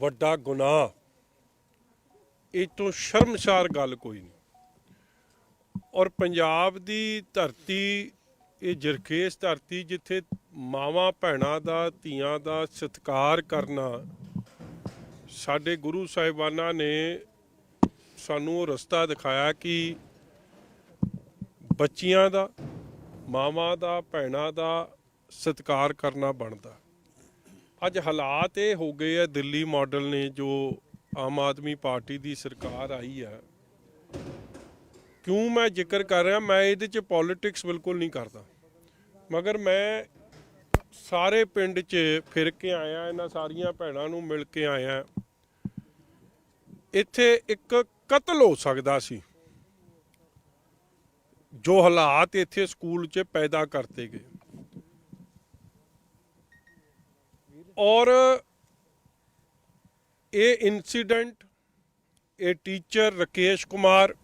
ਵੱਡਾ ਗੁਨਾਹ, ਇਹ ਤੋਂ ਸ਼ਰਮਸਾਰ ਗੱਲ ਕੋਈ ਨਹੀਂ। ਔਰ ਪੰਜਾਬ ਦੀ ਧਰਤੀ, ਇਹ ਜਰਖੇਸ ਧਰਤੀ ਜਿੱਥੇ ਮਾਵਾਂ, ਭੈਣਾਂ ਦਾ, ਧੀਆਂ ਦਾ ਸਤਿਕਾਰ ਕਰਨਾ, ਸਾਡੇ ਗੁਰੂ ਸਾਹਿਬਾਨਾਂ ਨੇ ਸਾਨੂੰ ਉਹ ਰਸਤਾ ਦਿਖਾਇਆ ਕਿ ਬੱਚੀਆਂ ਦਾ, ਮਾਵਾਂ ਦਾ, ਭੈਣਾਂ ਦਾ ਸਤਿਕਾਰ ਕਰਨਾ ਬਣਦਾ। ਅੱਜ ਹਾਲਾਤ ਇਹ ਹੋ ਗਏ ਆ, ਦਿੱਲੀ ਮਾਡਲ ਨੇ ਜੋ ਆਮ ਆਦਮੀ ਪਾਰਟੀ ਦੀ ਸਰਕਾਰ ਆਈ ਹੈ ਕਿਉਂ ਮੈਂ ਜ਼ਿਕਰ ਕਰ ਰਿਹਾ? ਮੈਂ ਇਹਦੇ 'ਚ ਪੋਲਿਟਿਕਸ ਬਿਲਕੁਲ ਨਹੀਂ ਕਰਦਾ। ਮਗਰ ਮੈਂ ਸਾਰੇ ਪਿੰਡ 'ਚ ਫਿਰ ਕੇ ਆਇਆ, ਇਹਨਾਂ ਸਾਰੀਆਂ ਭੈਣਾਂ ਨੂੰ ਮਿਲ ਕੇ ਆਇਆ। ਇੱਥੇ ਇੱਕ ਕਤਲ ਹੋ ਸਕਦਾ ਸੀ, ਜੋ ਹਾਲਾਤ ਇੱਥੇ ਸਕੂਲ 'ਚ ਪੈਦਾ ਕਰਤੇ ਗਏ। ਔਰ ਇਹ ਇਨਸੀਡੈਂਟ ਇਹ ਟੀਚਰ ਰਕੇਸ਼ ਕੁਮਾਰ,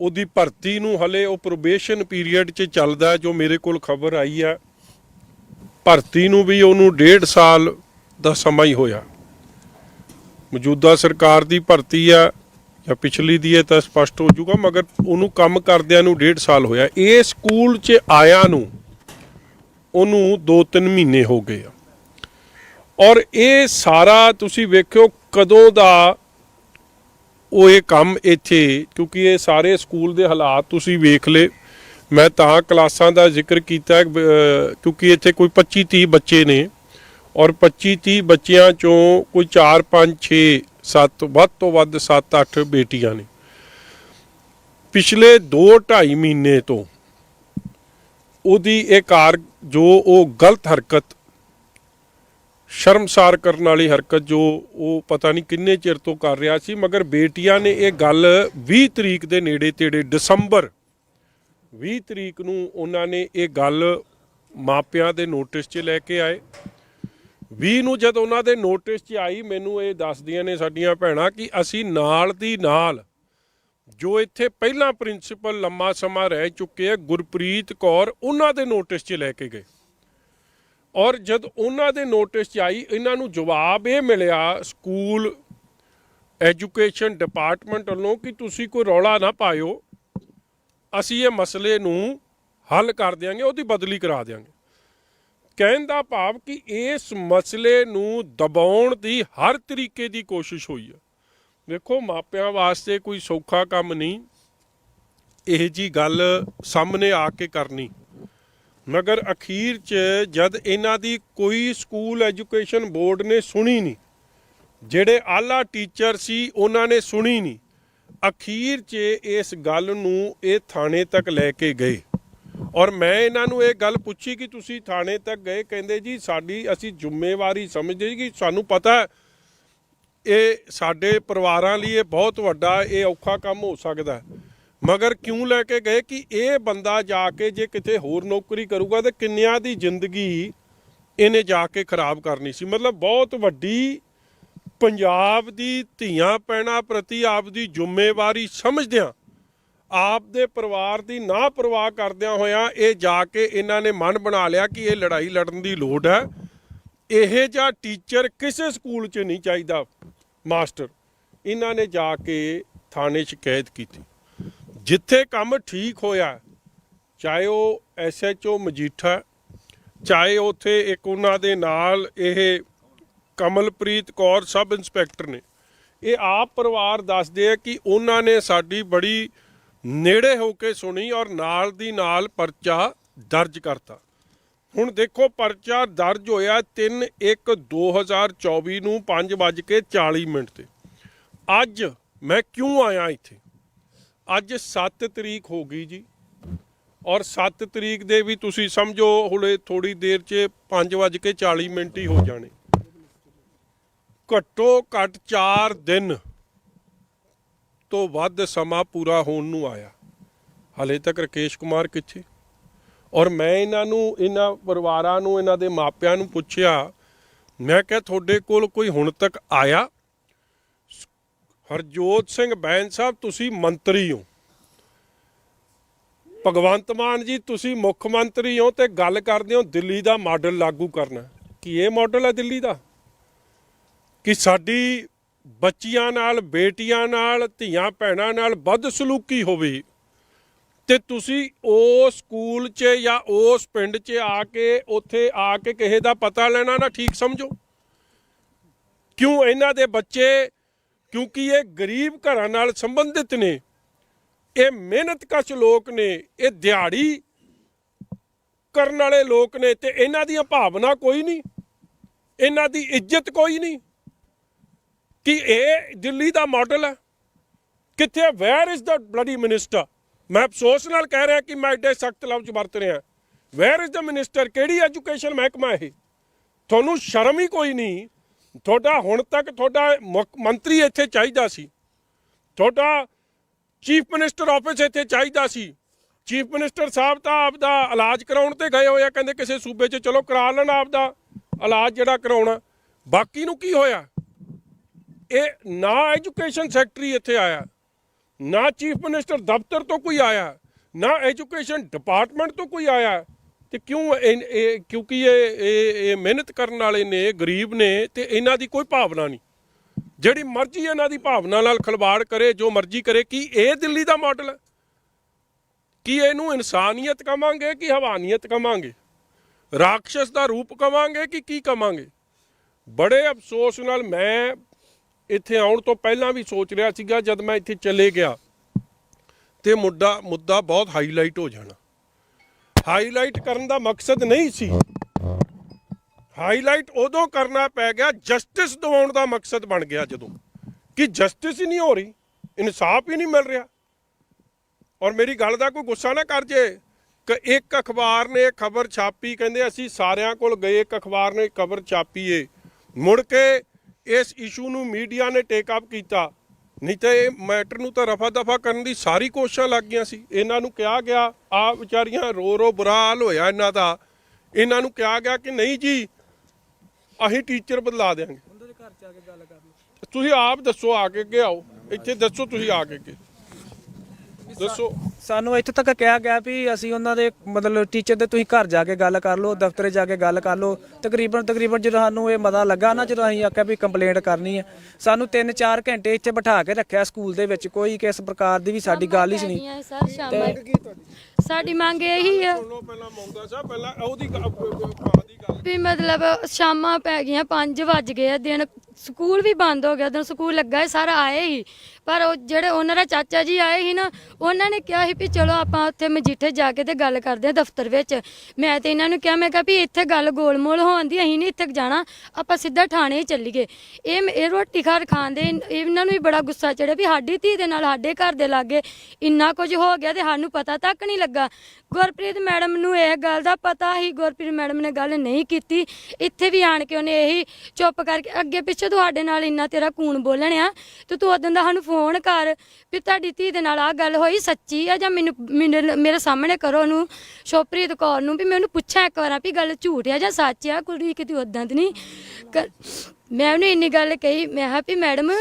ਉਹਦੀ ਭਰਤੀ ਨੂੰ ਹਲੇ ਉਹ ਪ੍ਰੋਬੇਸ਼ਨ ਪੀਰੀਅਡ 'ਚ ਚੱਲਦਾ ਜੋ ਮੇਰੇ ਕੋਲ ਖਬਰ ਆਈ ਆ। ਭਰਤੀ ਨੂੰ ਵੀ ਉਹਨੂੰ ਡੇਢ ਸਾਲ ਦਾ ਸਮਾਂ ਹੀ ਹੋਇਆ। ਮੌਜੂਦਾ ਸਰਕਾਰ ਦੀ ਭਰਤੀ ਆ, ਜਾਂ ਪਿਛਲੀ ਦੀ ਹੈ ਤਾਂ ਸਪਸ਼ਟ ਹੋ ਜਾਊਗਾ, ਮਗਰ ਉਹਨੂੰ ਕੰਮ ਕਰਦਿਆਂ ਨੂੰ ਡੇਢ ਸਾਲ ਹੋਇਆ। ਇਹ ਸਕੂਲ 'ਚ ਆਇਆ ਨੂੰ ਉਹਨੂੰ 2-3 ਮਹੀਨੇ ਹੋ ਗਏ ਆ। ਔਰ ਇਹ ਸਾਰਾ ਤੁਸੀਂ ਵੇਖਿਓ ਕਦੋਂ ਦਾ ਉਹ ਇਹ ਕੰਮ ਇੱਥੇ, ਕਿਉਂਕਿ ਇਹ ਸਾਰੇ ਸਕੂਲ ਦੇ ਹਾਲਾਤ ਤੁਸੀਂ ਵੇਖ ਲੇ ਮੈਂ ਤਾਂ ਕਲਾਸਾਂ ਦਾ ਜ਼ਿਕਰ ਕੀਤਾ ਕਿਉਂਕਿ ਇੱਥੇ ਕੋਈ 25 30 ਬੱਚੇ ਨੇ। ਔਰ 25 30 ਬੱਚਿਆਂ ਚੋਂ ਕੋਈ 4 5 6 7 ਵੱਧ ਤੋਂ ਵੱਧ 7 8 ਬੇਟੀਆਂ ਨੇ। ਪਿਛਲੇ 2 2.5 ਮਹੀਨੇ ਤੋਂ ਉਹਦੀ ਇਹ ਕਾਰ ਜੋ ਉਹ ਗਲਤ ਹਰਕਤ, ਸ਼ਰਮਸਾਰ ਕਰਨ ਵਾਲੀ ਹਰਕਤ ਜੋ ਉਹ ਪਤਾ ਨਹੀਂ ਕਿੰਨੇ ਚਿਰ ਤੋਂ ਕਰ ਰਿਹਾ ਸੀ, ਮਗਰ ਬੇਟੀਆਂ ਨੇ ਇਹ ਗੱਲ 20 ਤਰੀਕ ਦੇ ਨੇੜੇ ਤੇੜੇ ਦਸੰਬਰ 20 ਤਰੀਕ ਨੂੰ ਉਹਨਾਂ ਨੇ ਇਹ ਗੱਲ ਮਾਪਿਆਂ ਦੇ ਨੋਟਿਸ 'ਚ ਲੈ ਕੇ ਆਏ। 20 ਨੂੰ ਜਦ ਉਹਨਾਂ ਦੇ ਨੋਟਿਸ 'ਚ ਆਈ, ਮੈਨੂੰ ਇਹ ਦੱਸਦੀਆਂ ਨੇ ਸਾਡੀਆਂ ਭੈਣਾਂ ਕਿ ਅਸੀਂ ਨਾਲ ਦੀ ਨਾਲ ਜੋ ਇੱਥੇ ਪਹਿਲਾਂ ਪ੍ਰਿੰਸੀਪਲ ਲੰਮਾ ਸਮਾਂ ਰਹਿ ਚੁੱਕੇ ਆ, ਗੁਰਪ੍ਰੀਤ ਕੌਰ, ਉਹਨਾਂ ਦੇ ਨੋਟਿਸ 'ਚ ਲੈ ਕੇ ਗਏ। ਔਰ ਜਦ ਉਹਨਾਂ ਦੇ ਨੋਟਿਸ 'ਚ ਆਈ, ਇਹਨਾਂ ਨੂੰ ਜਵਾਬ ਇਹ ਮਿਲਿਆ ਸਕੂਲ ਐਜੂਕੇਸ਼ਨ ਡਿਪਾਰਟਮੈਂਟ ਵੱਲੋਂ ਕਿ ਤੁਸੀਂ ਕੋਈ ਰੌਲਾ ਨਾ ਪਾਇਓ, ਅਸੀਂ ਇਹ ਮਸਲੇ ਨੂੰ ਹੱਲ ਕਰ ਦਿਆਂਗੇ, ਉਹਦੀ ਬਦਲੀ ਕਰਾ ਦਿਆਂਗੇ। ਕਹਿਣ ਦਾ ਭਾਵ ਕਿ ਇਸ ਮਸਲੇ ਨੂੰ ਦਬਾਉਣ ਦੀ ਹਰ ਤਰੀਕੇ ਦੀ ਕੋਸ਼ਿਸ਼ ਹੋਈ ਹੈ ਵੇਖੋ ਮਾਪਿਆਂ ਵਾਸਤੇ ਕੋਈ ਸੌਖਾ ਕੰਮ ਨਹੀਂ। ਇਹ ਜੀ ਗੱਲ ਸਾਹਮਣੇ ਆ ਕੇ ਕਰਨੀ। ਮਗਰ ਅਖੀਰ ਚ ਜਦ ਇਹਨਾਂ ਦੀ ਕੋਈ ਸਕੂਲ ਐਜੂਕੇਸ਼ਨ ਬੋਰਡ ਨੇ ਸੁਣੀ ਨਹੀਂ, ਜਿਹੜੇ ਆਲਾ ਟੀਚਰ ਸੀ ਉਹਨਾਂ ਨੇ ਸੁਣੀ ਨਹੀਂ, ਅਖੀਰ 'ਚ ਇਸ ਗੱਲ ਨੂੰ ਇਹ ਥਾਣੇ ਤੱਕ ਲੈ ਕੇ ਗਏ। ਔਰ ਮੈਂ ਇਹਨਾਂ ਨੂੰ ਇਹ ਗੱਲ ਪੁੱਛੀ ਕਿ ਤੁਸੀਂ ਥਾਣੇ ਤੱਕ ਗਏ? ਕਹਿੰਦੇ ਜੀ, ਸਾਡੀ ਅਸੀਂ ਜ਼ਿੰਮੇਵਾਰੀ ਸਮਝਦੇ ਕਿ ਸਾਨੂੰ ਪਤਾ ਇਹ ਸਾਡੇ ਪਰਿਵਾਰਾਂ ਲਈ ਇਹ ਬਹੁਤ ਵੱਡਾ, ਇਹ ਔਖਾ ਕੰਮ ਹੋ ਸਕਦਾ ਮਗਰ ਕਿਉਂ ਲੈ ਕੇ ਗਏ ਕਿ ਇਹ ਬੰਦਾ ਜਾ ਕੇ ਜੇ ਕਿਤੇ ਹੋਰ ਨੌਕਰੀ ਕਰੂਗਾ ਤੇ ਕਿੰਨਿਆਂ ਦੀ ਜ਼ਿੰਦਗੀ ਇਹਨੇ ਜਾ ਕੇ ਖਰਾਬ ਕਰਨੀ ਸੀ? ਮਤਲਬ ਬਹੁਤ ਵੱਡੀ ਪੰਜਾਬ ਦੀ ਧੀਆਂ ਪੈਣਾ ਪ੍ਰਤੀ ਆਪ ਦੀ ਜ਼ਿੰਮੇਵਾਰੀ ਸਮਝਦਿਆਂ ਆਪ ਦੇ ਪਰਿਵਾਰ ਦੀ ਨਾ ਪਰਵਾਹ ਕਰਦਿਆਂ ਹੋਇਆਂ ਇਹ ਜਾ ਕੇ ਇਹਨਾਂ ਨੇ ਮਨ ਬਣਾ ਲਿਆ ਕਿ ਇਹ ਲੜਾਈ ਲੜਨ ਦੀ ਲੋੜ ਹੈ। ਇਹ ਜਿਹਾ ਟੀਚਰ ਕਿਸੇ ਸਕੂਲ 'ਚ ਨਹੀਂ ਚਾਹੀਦਾ। ਮਾਸਟਰ, ਇਹਨਾਂ ਨੇ ਜਾ ਕੇ ਥਾਣੇ ਸ਼ਿਕਾਇਤ ਕੀਤੀ। ਜਿੱਥੇ ਕੰਮ ਠੀਕ ਹੋਇਆ, ਚਾਹੇ ਉਹ ਐਸਐਚਓ ਮਜੀਠਾ, ਚਾਹੇ ਉਥੇ ਇੱਕ ਉਹਨਾਂ ਦੇ ਨਾਲ ਇਹ ਕਮਲਪ੍ਰੀਤ ਕੌਰ ਸਬ ਇੰਸਪੈਕਟਰ ਨੇ। ਇਹ ਆਪ ਪਰਿਵਾਰ ਦੱਸਦੇ ਆ ਕਿ ਉਹਨਾਂ ਨੇ ਸਾਡੀ ਬੜੀ ਨੇੜੇ ਹੋ ਕੇ ਸੁਣੀ ਔਰ ਨਾਲ ਦੀ ਨਾਲ ਪਰਚਾ ਦਰਜ ਕਰਤਾ। ਹੁਣ ਦੇਖੋ ਪਰਚਾ ਦਰਜ ਹੋਇਆ 3 1 2024 ਨੂੰ 5:40 ਮਿੰਟ ਤੇ। ਅੱਜ ਮੈਂ ਕਿਉਂ ਆਇਆ ਇੱਥੇ? ਅੱਜ 7 ਤਰੀਕ ਹੋ ਗਈ ਜੀ। ਔਰ 7 ਤਰੀਕ ਦੇ ਵੀ ਤੁਸੀਂ ਸਮਝੋ ਹੁਣੇ ਥੋੜੀ ਦੇਰ 'ਚ 5:40 ਮਿੰਟ ਹੀ ਹੋ ਜਾਣੇ। ਘੱਟੋ ਘੱਟ 4 ਦਿਨ ਤੋਂ ਵੱਧ ਸਮਾਂ ਪੂਰਾ ਹੋਣ ਨੂੰ ਆਇਆ। ਹਲੇ ਤੱਕ ਰਕੇਸ਼ ਕੁਮਾਰ ਕਿੱਥੇ? ਔਰ ਮੈਂ ਇਹਨਾਂ ਨੂੰ, ਇਹਨਾਂ ਪਰਿਵਾਰਾਂ ਨੂੰ, ਇਹਨਾਂ ਦੇ ਮਾਪਿਆਂ ਨੂੰ ਪੁੱਛਿਆ, ਮੈਂ ਕਿਹਾ, ਤੁਹਾਡੇ ਕੋਲ ਕੋਈ ਹੁਣ ਤੱਕ ਆਇਆ? ਹਰਜੋਤ ਸਿੰਘ ਬੈਂਸ ਸਾਹਿਬ, ਤੁਸੀਂ ਮੰਤਰੀ ਹੋ। ਭਗਵੰਤ ਮਾਨ ਜੀ, ਤੁਸੀਂ ਮੁੱਖ ਮੰਤਰੀ ਹੋ ਤੇ ਗੱਲ ਕਰਦੇ ਹੋ, ਦਿੱਲੀ ਦਾ ਮਾਡਲ ਲਾਗੂ ਕਰਨਾ। ਕੀ ਇਹ ਮਾਡਲ ਹੈ ਦਿੱਲੀ ਦਾ? ਕਿ ਸਾਡੀ ਬੱਚੀਆਂ ਨਾਲ, ਬੇਟੀਆਂ ਨਾਲ ਧੀਆਂ ਭੈਣਾਂ ਨਾਲ ਵੱਧ ਸਲੂਕੀ ਹੋਵੇ? ਤੇ ਤੁਸੀਂ ਉਸ ਸਕੂਲ 'ਚ ਜਾਂ ਉਸ ਪਿੰਡ 'ਚ ਆ ਕੇ, ਉੱਥੇ ਆ ਕੇ ਕਿਸੇ ਦਾ ਪਤਾ ਲੈਣਾ ਨਾ ਠੀਕ ਸਮਝੋ। ਕਿਉਂ ਇਹਨਾਂ ਦੇ ਬੱਚੇ, ਕਿਉਂਕਿ ਇਹ ਗਰੀਬ ਘਰਾਂ ਨਾਲ ਸੰਬੰਧਿਤ ਨੇ, ਇਹ ਮਿਹਨਤਕਸ਼ ਲੋਕ ਨੇ, ਇਹ ਦਿਹਾੜੀ ਕਰਨ ਵਾਲੇ ਲੋਕ ਨੇ ਤੇ ਇਹਨਾਂ ਦੀਆਂ ਭਾਵਨਾ ਕੋਈ ਨਹੀਂ। ਇਹਨਾਂ ਦੀ ਇੱਜ਼ਤ ਕੋਈ ਨਹੀਂ ਕਿ ਇਹ ਦਿੱਲੀ ਦਾ ਮਾਡਲ ਹੈ। ਕਿੱਥੇ where is the bloody minister ਮੈਂ ਅਫਸੋਸ ਨਾਲ ਕਹਿ ਰਿਹਾ ਕਿ ਮੈਂ ਐਡੇ ਸਖਤ ਲਫ਼ਜ਼ ਵਰਤ ਰਿਹਾ। ਵੇਅਰ ਇਜ਼ ਦਾ ਮਿਨਿਸਟਰ ਕਿਹੜੀ ਐਜੂਕੇਸ਼ਨ ਮਹਿਕਮਾ ਇਹ? ਤੁਹਾਨੂੰ ਸ਼ਰਮ ਹੀ ਕੋਈ ਨਹੀਂ। ਤੁਹਾਡਾ ਹੁਣ ਤੱਕ ਤੁਹਾਡਾ ਮੁੱਖ ਮੰਤਰੀ ਇੱਥੇ ਚਾਹੀਦਾ ਸੀ। ਤੁਹਾਡਾ ਚੀਫ ਮਿਨਿਸਟਰ ਆਫਿਸ ਇੱਥੇ ਚਾਹੀਦਾ ਸੀ। ਚੀਫ ਮਿਨਿਸਟਰ ਸਾਹਿਬ ਤਾਂ ਆਪਦਾ ਇਲਾਜ ਕਰਾਉਣ ਤੇ ਗਏ ਹੋਏ ਆ, ਕਹਿੰਦੇ ਕਿਸੇ ਸੂਬੇ 'ਚ ਚਲੋ ਕਰਾ ਲੈਣ ਆਪਦਾ ਇਲਾਜ ਜਿਹੜਾ ਕਰਾਉਣਾ। ਬਾਕੀ ਨੂੰ ਕੀ ਹੋਇਆ? ਇਹ ਨਾ ਐਜੂਕੇਸ਼ਨ ਸੈਕਟਰੀ ਇੱਥੇ ਆਇਆ। ਨਾ ਚੀਫ ਮਿਨਿਸਟਰ ਦਫ਼ਤਰ ਤੋਂ ਕੋਈ ਆਇਆ, ਨਾ ਐਜੂਕੇਸ਼ਨ ਡਿਪਾਰਟਮੈਂਟ ਤੋਂ ਕੋਈ ਆਇਆ। ਤੇ ਕਿਉਂ ਇਹ- ਕਿਉਂਕਿ ਇਹ ਇਹ ਮਿਹਨਤ ਕਰਨ ਵਾਲੇ ਨੇ, ਗਰੀਬ ਨੇ, ਤੇ ਇਹਨਾਂ ਦੀ ਕੋਈ ਭਾਵਨਾ ਨਹੀਂ। ਜਿਹੜੀ ਮਰਜ਼ੀ ਇਹਨਾਂ ਦੀ ਭਾਵਨਾ ਨਾਲ ਖਿਲਵਾੜ ਕਰੇ, ਜੋ ਮਰਜ਼ੀ ਕਰੇ, ਕੀ ਇਹ ਦਿੱਲੀ ਦਾ ਮਾਡਲ ਹੈ? ਕੀ ਇਹਨੂੰ ਇਨਸਾਨੀਅਤ ਕਵਾਂਗੇ ਕਿ ਹਵਾਨੀਅਤ ਕਵਾਂਗੇ? ਰਾਖਸ਼ ਦਾ ਰੂਪ ਕਵਾਂਗੇ ਕਿ ਕੀ ਕਵਾਂਗੇ? ਬੜੇ ਅਫਸੋਸ ਨਾਲ ਮੈਂ ਇੱਥੇ ਆਉਣ ਤੋਂ ਪਹਿਲਾਂ ਵੀ ਸੋਚ ਰਿਹਾ ਸੀਗਾ ਜਦ ਮੈਂ ਇੱਥੇ ਚਲੇ ਗਿਆ ਤੇ ਮੁੱਦਾ ਮੁੱਦਾ ਬਹੁਤ ਹਾਈਲਾਈਟ ਹੋ ਜਾਣਾ। ਹਾਈਲਾਈਟ ਕਰਨ ਦਾ ਮਕਸਦ ਨਹੀਂ ਸੀ। ਹਾਈਲਾਈਟ ਉਦੋਂ ਕਰਨਾ ਪੈ ਗਿਆ ਜਸਟਿਸ ਦਿਵਾਉਣ ਦਾ ਮਕਸਦ ਬਣ ਗਿਆ ਜਦੋਂ। ਕਿ ਜਸਟਿਸ ਹੀ ਨਹੀਂ ਹੋ ਰਹੀ ਇਨਸਾਫ ਹੀ ਨਹੀਂ ਮਿਲ ਰਿਹਾ। ਔਰ ਮੇਰੀ ਗੱਲ ਦਾ ਕੋਈ ਗੁੱਸਾ ਨਾ ਕਰ ਜੇ। ਕਿ ਇੱਕ ਅਖਬਾਰ ਨੇ ਖਬਰ ਛਾਪੀ ਕਹਿੰਦੇ ਅਸੀਂ ਸਾਰਿਆਂ ਕੋਲ ਗਏ ਇੱਕ ਅਖਬਾਰ ਨੇ ਖਬਰ ਛਾਪੀ ਏ। ਮੁੜ ਕੇ ਇਸ ਇਸ਼ੂ ਨੂੰ ਮੀਡੀਆ ਨੇ ਟੇਕ ਅਪ ਕੀਤਾ। ਨਹੀਂ ਤਾਂ ਇਹ ਮੈਟਰ ਨੂੰ ਤਾਂ ਰਫਾ ਦਫਾ ਕਰਨ ਦੀ ਸਾਰੀ ਕੋਸ਼ਿਸ਼ਾਂ ਲੱਗ ਗਈਆਂ ਸੀ। ਇਹਨਾਂ ਨੂੰ ਕਿਹਾ ਗਿਆ ਆ ਵਿਚਾਰੀਆਂ ਰੋ ਰੋ ਬੁਰਾ ਹਾਲ ਹੋਇਆ ਇਹਨਾਂ ਦਾ। ਇਹਨਾਂ ਨੂੰ ਕਿਹਾ ਗਿਆ ਕਿ ਨਹੀਂ ਜੀ ਅਸੀਂ ਟੀਚਰ ਬਦਲਾ ਦੇਾਂਗੇ ਤੁਸੀਂ ਆਪ ਦੱਸੋ ਆ ਕੇ ਅੱਗੇ ਆਓ। ਇੱਥੇ ਦੱਸੋ ਤੁਸੀਂ ਆ ਕੇ ਅੱਗੇ। ਦੱਸੋ ਸਾਨੂੰ ਇੱਥੇ ਤੱਕ ਕਿਹਾ ਗਿਆ ਵੀ ਅਸੀਂ ਉਹਨਾਂ ਦੇ ਮਤਲਬ ਟੀਚਰ ਦੇ ਤੁਸੀਂ ਘਰ ਜਾ ਕੇ ਗੱਲ ਕਰ ਲਓ ਦਫ਼ਤਰੇ ਜਾ ਕੇ ਗੱਲ ਕਰ ਲਓ ਤਕਰੀਬਨ ਤਕਰੀਬਨ ਜਦੋਂ ਸਾਨੂੰ ਇਹ ਮਤਾ ਲੱਗਾ ਨਾ ਜਦੋਂ ਅਸੀਂ ਆਖਿਆ ਵੀ ਕੰਪਲੇਂਟ ਕਰਨੀ ਹੈ ਸਾਨੂੰ 3-4 ਘੰਟੇ ਇੱਥੇ ਬਿਠਾ ਕੇ ਰੱਖਿਆ ਸਕੂਲ ਦੇ ਵਿੱਚ ਕੋਈ ਕਿਸ ਪ੍ਰਕਾਰ ਦੀ ਵੀ ਸਾਡੀ ਗੱਲ ਹੀ ਨਹੀਂ ਹੈਗੀਆਂ ਸਰ ਸ਼ਾਮਾਂ ਸਾਡੀ ਮੰਗ ਇਹੀ ਹੈ ਸੁਣੋ ਪਹਿਲਾਂ ਮੌਂਦਾ ਸਾਹਿਬ ਪਹਿਲਾਂ ਉਹਦੀ ਗ- ਗ- ਗ- ਭਰਾ ਦੀ ਗੱਲ ਵੀ ਮਤਲਬ ਸ਼ਾਮਾਂ ਪੈ ਗਈਆਂ 5 ਵੱਜ ਗਏ ਆ, ਦਿਨ ਸਕੂਲ ਵੀ ਬੰਦ ਹੋ ਗਿਆ, ਉਦੋਂ ਸਕੂਲ ਲੱਗਾ ਸੀ, ਸਾਰਾ ਆਏ ਹੀ। ਪਰ ਉਹ ਜਿਹੜੇ ਉਹਨਾਂ ਦਾ ਚਾਚਾ ਜੀ ਆਏ ਸੀ ਨਾ, ਉਹਨਾਂ ਨੇ ਕਿਹਾ ਸੀ ਵੀ ਚਲੋ ਆਪਾਂ ਉੱਥੇ ਮਜੀਠੇ ਜਾ ਕੇ ਤੇ ਗੱਲ ਕਰਦੇ ਆ ਦਫ਼ਤਰ ਵਿੱਚ। ਮੈਂ ਤੇ ਇਹਨਾਂ ਨੂੰ ਕਿਹਾ, ਮੈਂ ਕਿਹਾ ਵੀ ਇੱਥੇ ਗੱਲ ਗੋਲਮੋਲ ਹੋਣ ਦੀ, ਅਸੀਂ ਨਹੀਂ ਇੱਥੇ ਜਾਣਾ, ਆਪਾਂ ਸਿੱਧਾ ਥਾਣੇ ਹੀ ਚੱਲੀਏ। ਇਹ ਇਹ ਰੋਟੀ ਖਾਰ ਖਾਂਦੇ ਇਹਨਾਂ ਨੂੰ ਵੀ ਬੜਾ ਗੁੱਸਾ ਚੜਿਆ ਵੀ ਸਾਡੀ ਧੀ ਦੇ ਨਾਲ ਸਾਡੇ ਘਰ ਦੇ ਲਾਗੇ ਇੰਨਾ ਕੁਝ ਹੋ ਗਿਆ ਤੇ ਸਾਨੂੰ ਪਤਾ ਤੱਕ ਨਹੀਂ ਲੱਗਾ। ਗੁਰਪ੍ਰੀਤ ਮੈਡਮ ਨੂੰ ਇਹ ਗੱਲ ਦਾ ਪਤਾ ਹੀ ਗੁਰਪ੍ਰੀਤ ਮੈਡਮ ਨੇ ਗੱਲ ਨਹੀਂ ਕੀਤੀ। ਇੱਥੇ ਵੀ ਆਣ ਕੇ ਉਹਨੇ ਇਹੀ ਚੁੱਪ ਕਰਕੇ, ਅੱਗੇ ਪਿੱਛੇ ਤੁਹਾਡੇ ਨਾਲ ਇੰਨਾ ਤੇਰਾ ਕੂਣ ਬੋਲਣਿਆ, ਤੇ ਤੂੰ ਉਦੋਂ ਦਾ ਸਾਨੂੰ ਫੋਨ ਕਰ ਵੀ ਤੁਹਾਡੀ ਧੀ ਦੇ ਨਾਲ ਆ ਗੱਲ ਹੋਈ ਸੱਚੀ ਆ ਜਾਂ ਮੈਨੂੰ, ਮੈਨੂੰ- ਮੇਰੇ ਸਾਹਮਣੇ ਕਰੋ ਉਹਨੂੰ, ਸ਼ੋਪ੍ਰੀਤ ਕੌਰ ਨੂੰ ਵੀ ਮੈਂ ਉਹਨੂੰ ਪੁੱਛਾਂ ਇੱਕ ਵਾਰਾਂ ਵੀ ਗੱਲ ਝੂਠ ਆ ਜਾਂ ਸੱਚ ਆ ਕੁੜੀ ਕਿਤੇ ਉਦਾਂ ਦੀ ਨਹੀਂ ਕਰ- ਮੈਂ ਉਹਨੂੰ ਇੰਨੀ ਗੱਲ ਕਹੀ, ਮੈਂ ਕਿਹਾ ਵੀ ਮੈਡਮ,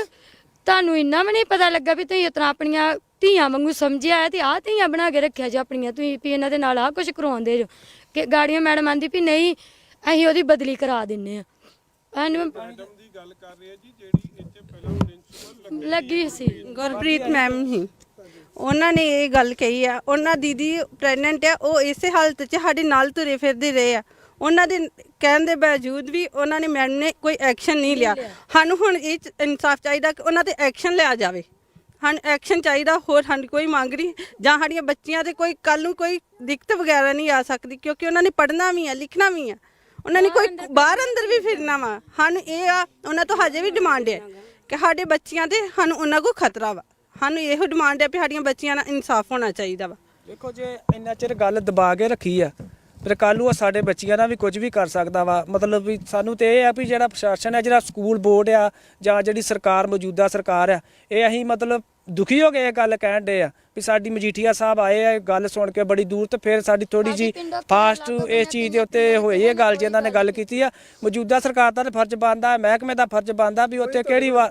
ਤੁਹਾਨੂੰ ਇੰਨਾ ਵੀ ਨਹੀਂ ਪਤਾ ਲੱਗਾ ਵੀ ਤੁਸੀਂ ਇਤਨਾ ਆਪਣੀਆਂ ਧੀਆਂ ਵਾਂਗੂ ਸਮਝਿਆ ਹੈ ਤੇ ਆਹ ਧੀਆਂ ਬਣਾ ਕੇ ਰੱਖਿਆ ਜੋ ਆਪਣੀਆਂ। ਤੁਸੀਂ ਵੀ ਇਹਨਾਂ ਦੇ ਨਾਲ ਆਹ ਕੁਝ ਕਰਵਾਉਂਦੇ ਜੋ। ਕਿ ਗਾੜੀਆਂ ਮੈਡਮ ਆਂਦੀ ਵੀ ਨਹੀਂ ਅਸੀਂ ਉਹਦੀ ਬਦਲੀ ਕਰਾ ਦਿੰਨੇ ਆ। ਐਨੂੰ ਮੈਡਮ ਦੀ ਗੱਲ ਕਰ ਰਹੇ ਆ ਜੀ ਜਿਹੜੀ ਇੱਥੇ ਪਹਿਲਾਂ ਪ੍ਰਿੰਸੀਪਲ ਲੱਗੀ ਸੀ। ਗੁਰਪ੍ਰੀਤ ਮੈਮ ਹੀ। ਉਹਨਾਂ ਨੇ ਇਹ ਗੱਲ ਕਹੀ ਆ ਉਹਨਾਂ ਦੀਦੀ ਪ੍ਰੈਗਨੈਂਟ ਆ ਉਹ ਇਸੇ ਹਾਲਤ 'ਚ ਸਾਡੇ ਨਾਲ ਤੁਰੇ ਫਿਰਦੇ ਰਹੇ ਆ। ਉਹਨਾਂ ਦੇ ਕਹਿਣ ਦੇ ਬਾਵਜੂਦ ਵੀ ਉਹਨਾਂ ਨੇ ਮੈਡਮ ਨੇ ਕੋਈ ਐਕਸ਼ਨ ਨਹੀਂ ਲਿਆ। ਸਾਨੂੰ ਹੁਣ ਇਹ ਇਨਸਾਫ ਚਾਹੀਦਾ ਕਿ ਉਹਨਾਂ ਤੇ ਐਕਸ਼ਨ ਲਿਆ ਜਾਵੇ। ਸਾਨੂੰ ਐਕਸ਼ਨ ਚਾਹੀਦਾ ਹੋਰ ਸਾਡੀ ਕੋਈ ਮੰਗ ਨਹੀਂ। ਜਾਂ ਸਾਡੀਆਂ ਬੱਚੀਆਂ ਤੇ ਕੋਈ ਕੱਲ ਨੂੰ ਕੋਈ ਦਿੱਕਤ ਵਗੈਰਾ ਨਹੀਂ ਆ ਸਕਦੀ ਕਿਉਂਕਿ ਉਹਨਾਂ ਨੇ ਪੜ੍ਹਨਾ ਵੀ ਆ ਲਿਖਣਾ ਵੀ ਆ। ਉਹਨਾਂ ਨੇ ਕੋਈ ਬਾਹਰ ਅੰਦਰ ਵੀ ਫਿਰਨਾ ਵਾ। ਸਾਨੂੰ ਇਹ ਆ ਉਹਨਾਂ ਤੋਂ ਹਜੇ ਵੀ ਡਿਮਾਂਡ ਹੈ ਕਿ ਸਾਡੇ ਬੱਚੀਆਂ ਤੇ ਸਾਨੂੰ ਉਹਨਾਂ ਕੋ ਖਤਰਾ ਵਾ। ਸਾਨੂੰ ਇਹੋ ਡਿਮਾਂਡ ਹੈ ਵੀ ਸਾਡੀਆਂ ਬੱਚੀਆਂ ਨਾਲ ਇਨਸਾਫ ਹੋਣਾ ਚਾਹੀਦਾ ਵਾ। ਦੇਖੋ ਜੇ ਇੰਨਾ ਚਿਰ ਗੱਲ ਦਬਾ ਕੇ ਰੱਖੀ ਆ ਫਿਰ ਕੱਲ੍ਹ ਨੂੰ ਸਾਡੇ ਬੱਚਿਆਂ ਨਾਲ ਵੀ ਕੁਝ ਵੀ ਕਰ ਸਕਦਾ ਵਾ। ਮਤਲਬ ਵੀ ਸਾਨੂੰ ਤੇ ਇਹ ਆ ਵੀ ਜਿਹੜਾ ਪ੍ਰਸ਼ਾਸਨ ਹੈ ਜਿਹੜਾ ਸਕੂਲ ਬੋਰਡ ਆ ਜਾਂ ਜਿਹੜੀ ਸਰਕਾਰ ਮੌਜੂਦਾ ਸਰਕਾਰ ਆ ਇਹ ਅਸੀਂ ਮਤਲਬ ਦੁਖੀ ਹੋ ਗਏ ਇਹ ਗੱਲ ਕਹਿਣ ਦੇ ਆ ਵੀ ਸਾਡੀ ਮਜੀਠੀਆ ਸਾਹਿਬ ਆਏ ਆ ਇਹ ਗੱਲ ਸੁਣ ਕੇ ਬੜੀ ਦੂਰ ਤੇ ਫਿਰ ਸਾਡੀ ਥੋੜੀ ਜੀ ਫਾਸਟ ਇਸ ਚੀਜ਼ ਦੇ ਉੱਤੇ ਹੋਈ ਇਹ ਗੱਲ ਜਿਨ੍ਹਾਂ ਨੇ ਗੱਲ ਕੀਤੀ ਆ। ਮੌਜੂਦਾ ਸਰਕਾਰ ਦਾ ਤਾਂ ਫਰਜ਼ ਬਣਦਾ ਮਹਿਕਮੇ ਦਾ ਫਰਜ਼ ਬਣਦਾ ਵੀ ਉੱਥੇ ਕਿਹੜੀ ਵਾਰ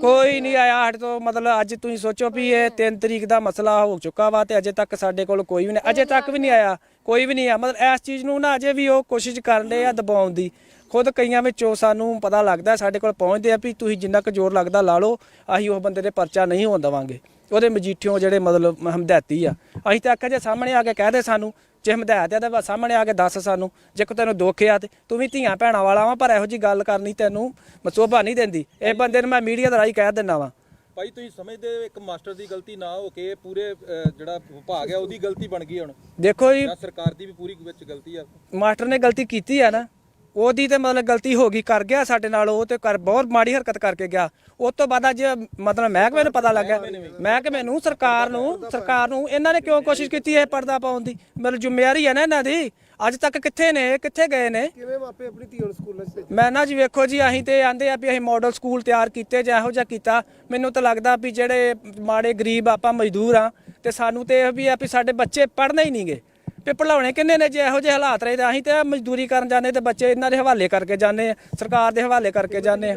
ਕੋਈ ਨਹੀਂ। ਆਇਆ ਸਾਡੇ ਤੋਂ ਮਤਲਬ ਅੱਜ ਤੁਸੀਂ ਸੋਚੋ ਵੀ ਇਹ 3 ਤਰੀਕ ਦਾ ਮਸਲਾ ਹੋ ਚੁੱਕਾ ਵਾ ਤੇ ਅਜੇ ਤੱਕ ਸਾਡੇ ਕੋਲ ਕੋਈ ਵੀ ਨਹੀਂ ਅਜੇ ਤੱਕ ਵੀ ਨਹੀਂ ਆਇਆ ਕੋਈ ਵੀ ਨਹੀਂ ਆ ਮਤਲਬ ਇਸ ਚੀਜ਼ ਨੂੰ ਨਾ ਅਜੇ ਵੀ ਉਹ ਕੋਸ਼ਿਸ਼ ਕਰਨ ਦੇ ਆ ਦਬਾਉਣ ਦੀ। ਖੁਦ ਕਈਆਂ ਵਿੱਚੋਂ ਸਾਨੂੰ ਪਤਾ ਲੱਗਦਾ ਸਾਡੇ ਕੋਲ ਪਹੁੰਚਦੇ ਆ ਵੀ ਤੁਸੀਂ ਜਿੰਨਾ ਕੁ ਜ਼ੋਰ ਲੱਗਦਾ ਲਾ ਲਓ ਅਸੀਂ ਉਹ ਬੰਦੇ ਦੇ ਪਰਚਾ ਨਹੀਂ ਹੋਣ ਦੇਵਾਂਗੇ। ਉਹਦੇ ਮਜੀਠਿਓਂ ਜਿਹੜੇ ਮਤਲਬ ਹਮਦੈਤੀ ਆ। ਅਸੀਂ ਤਾਂ ਆਖਿਆ ਜੇ ਸਾਹਮਣੇ ਆ ਕੇ ਕਹਿ ਦੇ ਸਾਨੂੰ ਜੇ ਹਮਦੈਤ ਆ ਤਾਂ ਬਸ ਸਾਹਮਣੇ ਆ ਕੇ ਦੱਸ ਸਾਨੂੰ ਜੇ ਕੋ ਤੈਨੂੰ ਦੁੱਖ ਆ ਤੇ ਤੂੰ ਵੀ ਧੀਆਂ ਭੈਣਾਂ ਵਾਲਾ ਵਾ ਪਰ ਇਹੋ ਜੀ ਗੱਲ ਕਰਨੀ ਤੈਨੂੰ ਮਸੋਭਾ ਨਹੀਂ ਦਿੰਦੀ। ਇਹ ਬੰਦੇ ਨੂੰ ਮੈਂ ਮੀਡੀਆ ਦਾ ਰਾਹੀਂ ਕਹਿ ਦਿੰਦਾ ਵਾਂ। ਭਾਈ ਤੁਸੀਂ ਸਮਝਦੇ ਹੋ ਇੱਕ ਮਾਸਟਰ ਦੀ ਗਲਤੀ ਨਾ ਹੋ ਕੇ ਪੂਰੇ ਜਿਹੜਾ ਵਿਭਾਗ ਹੈ ਉਹਦੀ ਗਲਤੀ ਬਣ ਗਈ ਹੁਣ? ਦੇਖੋ ਜੀ। ਜਾਂ ਸਰਕਾਰ ਦੀ ਵੀ ਪੂਰੀ ਵਿੱਚ ਗਲਤੀ ਆ? ਮਾਸਟਰ ਨੇ ਗਲਤੀ ਕੀਤੀ ਆ ਨਾ। ਉਹਦੀ ਤੇ ਮਤਲਬ ਗਲਤੀ ਹੋ ਗਈ ਕਰ ਗਿਆ ਸਾਡੇ ਨਾਲ ਉਹ ਤੇ ਕਰ ਬਹੁਤ ਮਾੜੀ ਹਰਕਤ ਕਰਕੇ ਗਿਆ। ਉਸ ਤੋਂ ਬਾਅਦ ਅੱਜ ਮਤਲਬ ਮਹਿਕਮੇ ਨੂੰ ਪਤਾ ਲੱਗਾ ਮਹਿਕਮੇ ਨੂੰ ਸਰਕਾਰ ਨੂੰ ਸਰਕਾਰ ਨੂੰ ਇਹਨਾਂ ਨੇ ਕਿਉਂ ਕੋਸ਼ਿਸ਼ ਕੀਤੀ ਹੈ ਪਰਦਾ ਪਾਉਣ ਦੀ? ਮਤਲਬ ਜ਼ਿੰਮੇਵਾਰੀ ਹੈ ਨਾ ਇਹਨਾਂ ਦੀ? ਅੱਜ ਤੱਕ ਕਿੱਥੇ ਨੇ ਕਿੱਥੇ ਗਏ ਨੇ? ਕਿਵੇਂ ਮਾਪੇ ਆਪਣੀ ਧੀ ਨੂੰ ਸਕੂਲਾਂ 'ਚ ਮੈਂ ਨਾ ਜੀ ਵੇਖੋ ਜੀ ਅਸੀਂ ਤੇ ਆਂਦੇ ਆ ਵੀ ਅਸੀਂ ਮਾਡਲ ਸਕੂਲ ਤਿਆਰ ਕੀਤੇ ਜਾਂ ਇਹੋ ਜਿਹਾ ਕੀਤਾ। ਮੈਨੂੰ ਤਾਂ ਲੱਗਦਾ ਵੀ ਜਿਹੜੇ ਮਾੜੇ ਗਰੀਬ ਆਪਾਂ ਮਜ਼ਦੂਰ ਆ ਤੇ ਸਾਨੂੰ ਤੇ ਇਹ ਵੀ ਆ ਵੀ ਸਾਡੇ ਬੱਚੇ ਪੜ੍ਹਨੇ ਹੀ ਨਹੀਂਗੇ ਤੇ ਪੜਾਉਣੇ ਕਿੰਨੇ ਨੇ ਜੇ ਇਹੋ ਜਿਹੇ ਹਾਲਾਤ ਰਹੇ ਤਾਂ ਅਸੀਂ ਤੇ ਮਜ਼ਦੂਰੀ ਕਰਨ ਜਾਂਦੇ ਤੇ ਬੱਚੇ ਇਹਨਾਂ ਦੇ ਹਵਾਲੇ ਕਰਕੇ ਜਾਂਦੇ ਆ ਸਰਕਾਰ ਦੇ ਹਵਾਲੇ ਕਰਕੇ ਜਾਂਦੇ